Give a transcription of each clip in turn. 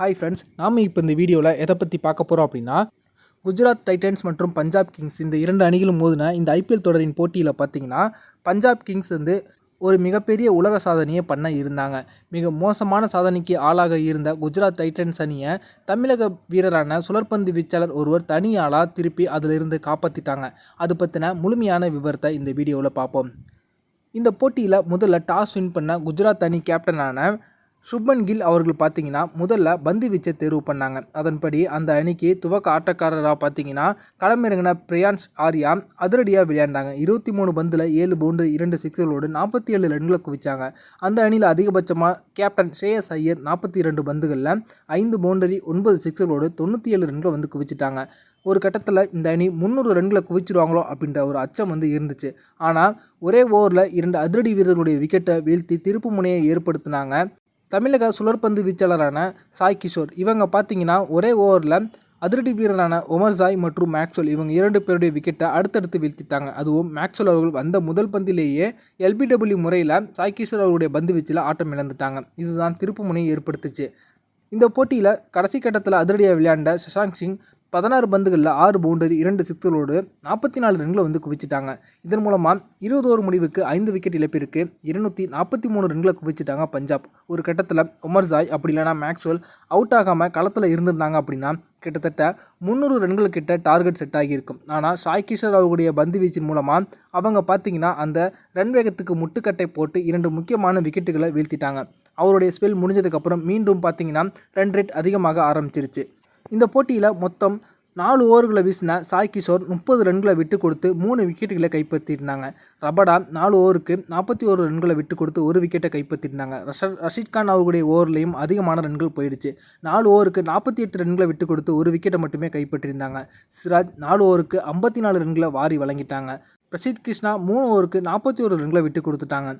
Hi friends நாம் இப்போ இந்த வீடியோவில் எதை பற்றி பார்க்க போகிறோம் அப்படின்னா குஜராத் டைட்டன்ஸ் மற்றும் பஞ்சாப் கிங்ஸ் இந்த இரண்டு அணிகளும் மோதின இந்த ஐபிஎல் தொடரின் போட்டியில் பார்த்தீங்கன்னா பஞ்சாப் கிங்ஸ் வந்து ஒரு மிகப்பெரிய உலக சாதனையை பண்ண இருந்தாங்க. மிக மோசமான சாதனைக்கு ஆளாக இருந்த குஜராத் டைட்டன்ஸ் அணியை தமிழக வீரரான சுழற்பந்து வீச்சாளர் ஒருவர் தனியாளாக திருப்பி அதிலிருந்து காப்பாற்றிட்டாங்க அது பற்றின முழுமையான விவரத்தை இந்த வீடியோவில் பார்ப்போம். இந்த போட்டியில் முதல்ல டாஸ் வின் பண்ண குஜராத் அணி கேப்டனான சுப்மன் கில் அவர்கள் பார்த்தீங்கன்னா முதல்ல பந்து வீச்சை தேர்வு பண்ணாங்க. அதன்படி அந்த அணிக்கு துவக்க ஆட்டக்காரராக பார்த்தீங்கன்னா களமிறங்கின பிரியான்ஸ் ஆர்யா அதிரடியாக விளையாண்டாங்க. இருபத்தி மூணு பந்தில் ஏழு பவுண்டரி இரண்டு சிக்ஸர்களோடு நாற்பத்தி ஏழு ரன்களை குவிச்சாங்க. அந்த அணியில் அதிகபட்சமாக கேப்டன் ஷேயஸ் ஐயர் நாற்பத்தி இரண்டு பந்துகளில் ஐந்து பவுண்டரி ஒன்பது சிக்ஸர்களோடு தொண்ணூற்றி ஏழு ரன்களை வந்து குவிச்சிட்டாங்க. ஒரு கட்டத்தில் இந்த அணி முந்நூறு ரன்களை குவிச்சிடுவாங்களோ அப்படின்ற ஒரு அச்சம் வந்து இருந்துச்சு. ஆனால் ஒரே ஓவரில் இரண்டு அதிரடி வீரர்களுடைய விக்கெட்டை வீழ்த்தி திருப்பு முனையை ஏற்படுத்தினாங்க. தமிழக சுழற்பந்து வீச்சாளரான சாய் கிஷோர். இவங்க பார்த்தீங்கன்னா ஒரே ஓவரில் அதிரடி வீரரான ஒமர் சாய் மற்றும் மேக்ஸ்வெல் இவங்க இரண்டு பேருடைய விக்கெட்டை அடுத்தடுத்து வீழ்த்திட்டாங்க. அதுவும் மேக்ஸ்வெல் அவர்கள் வந்த முதல் பந்திலேயே எல்பிடபிள்யூ முறையில் சாய் கிஷோர் அவருடைய பந்து வீச்சில் ஆட்டம் இழந்துட்டாங்க. இதுதான் திருப்பு முனையை ஏற்படுத்துச்சு. இந்த போட்டியில் கடைசி கட்டத்தில் அதிரடியாக விளையாண்ட சஷாங்க் சிங் பதினாறு பந்துகளில் ஆறு பவுண்டரி இரண்டு சிக்ஸ்களோடு நாற்பத்தி நாலு ரன்களை வந்து குவிச்சிட்டாங்க. இதன் மூலமாக இருபது ஓவர் முடிவுக்கு ஐந்து விக்கெட் இழப்பிற்கு இருநூற்றி நாற்பத்தி மூணு ரன்களை குவிச்சிட்டாங்க பஞ்சாப். ஒரு கட்டத்தில் உமர் ஜாய் அப்படி இல்லைனா மேக்ஸ்வெல் அவுட் ஆகாமல் களத்தில் இருந்திருந்தாங்க அப்படின்னா கிட்டத்தட்ட முந்நூறு ரன்கள் கிட்ட டார்கெட் செட் ஆகியிருக்கும். ஆனால் சாய் கிஷோர் அவர்களுடைய பந்து வீச்சின் மூலமாக அவங்க பார்த்தீங்கன்னா அந்த ரன் வேகத்துக்கு முட்டுக்கட்டை போட்டு இரண்டு முக்கியமான விக்கெட்டுகளை வீழ்த்திட்டாங்க. அவருடைய ஸ்பெல் முடிஞ்சதுக்கப்புறம் மீண்டும் பார்த்தீங்கன்னா ரன் ரேட் அதிகமாக ஆரம்பிச்சிருச்சு. இந்த போட்டியில் மொத்தம் நாலு ஓவர்களை வீசின சாய் கிஷோர் முப்பது ரன்களை விட்டு கொடுத்து மூணு விக்கெட்டுகளை கைப்பற்றியிருந்தாங்க. ரபடா நாலு ஓவருக்கு நாற்பத்தி ஒரு ரன்களை விட்டு கொடுத்து ஒரு விக்கெட்டை கைப்பற்றியிருந்தாங்க. ரஷ ரஷீத் கான் அவர்களுடைய ஓவர்லேயும் அதிகமான ரன்கள் போயிடுச்சு. நாலு ஓவருக்கு நாற்பத்தி எட்டு ரன்களை விட்டு கொடுத்து ஒரு விக்கெட்டை மட்டுமே கைப்பற்றியிருந்தாங்க. சிராஜ் நாலு ஓவருக்கு ஐம்பத்தி நாலு ரன்களை வாரி வழங்கிட்டாங்க. பிரசித் கிருஷ்ணா மூணு ஓவருக்கு நாற்பத்தி ஒரு ரன்களை விட்டு கொடுத்துட்டாங்க.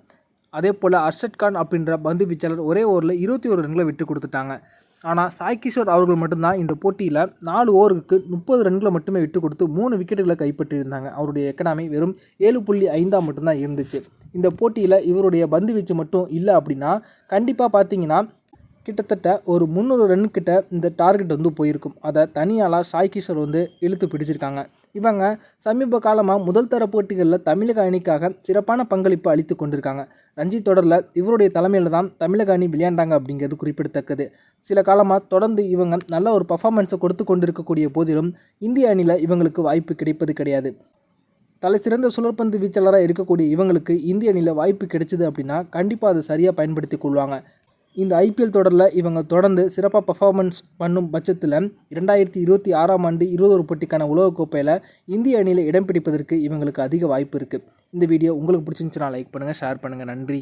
அதே போல் அர்ஷத் கான் அப்படின்ற பந்து வீச்சாளர் ஒரே ஓவரில் இருபத்தி ஒரு ரன்களை விட்டு கொடுத்துட்டாங்க. ஆனால் சாய் கிஷோர் அவர்கள் மட்டும்தான் இந்த போட்டியில் நாலு ஓவருக்கு முப்பது ரன்களை மட்டுமே விட்டு கொடுத்து மூணு விக்கெட்டுகளை கைப்பற்றியிருந்தாங்க. அவருடைய எக்கனாமி வெறும் ஏழு புள்ளி ஐந்தாம் மட்டும்தான் இருந்துச்சு. இந்த போட்டியில் இவருடைய பந்து வீச்சு மட்டும் இல்லை அப்படின்னா கண்டிப்பாக பார்த்தீங்கன்னா கிட்டத்தட்ட ஒரு முந்நூறு ரன் கிட்ட இந்த டார்கெட் வந்து போயிருக்கும். அதை தனியாளாக சாய் கிஷோர் வந்து இழுத்து பிடிச்சிருக்காங்க. இவங்க சமீப காலமாக முதல் தர போட்டிகளில் தமிழக அணிக்காக சிறப்பான பங்களிப்பு அளித்து கொண்டிருக்காங்க. ரஞ்சி தொடரில் இவருடைய தலைமையில் தான் தமிழக அணி விளையாண்டாங்க அப்படிங்கிறது குறிப்பிடத்தக்கது. சில காலமாக தொடர்ந்து இவங்க நல்ல ஒரு பர்ஃபார்மன்ஸை கொடுத்து கொண்டிருக்கக்கூடிய போதிலும் இந்திய அணியில் இவங்களுக்கு வாய்ப்பு கிடைப்பது கிடையாது. தலை சிறந்த சுழற்பந்து வீச்சாளராக இருக்கக்கூடிய இவங்களுக்கு இந்திய அணியில் வாய்ப்பு கிடைச்சிது அப்படின்னா கண்டிப்பாக அதை சரியாக பயன்படுத்தி கொள்வாங்க. இந்த ஐபிஎல் தொடரில் இவங்க தொடர்ந்து சிறப்பாக பர்ஃபார்மன்ஸ் பண்ணும் பட்சத்தில் இரண்டாயிரத்தி இருபத்தி ஆறாம் ஆண்டு இருபது போட்டிக்கான உலகக்கோப்பையில் இந்திய அணியில் இடம் பிடிப்பதற்கு இவங்களுக்கு அதிக வாய்ப்பு இருக்குது. இந்த வீடியோ உங்களுக்கு பிடிச்சிருந்துச்சுன்னா லைக் பண்ணுங்கள் ஷேர் பண்ணுங்கள் நன்றி.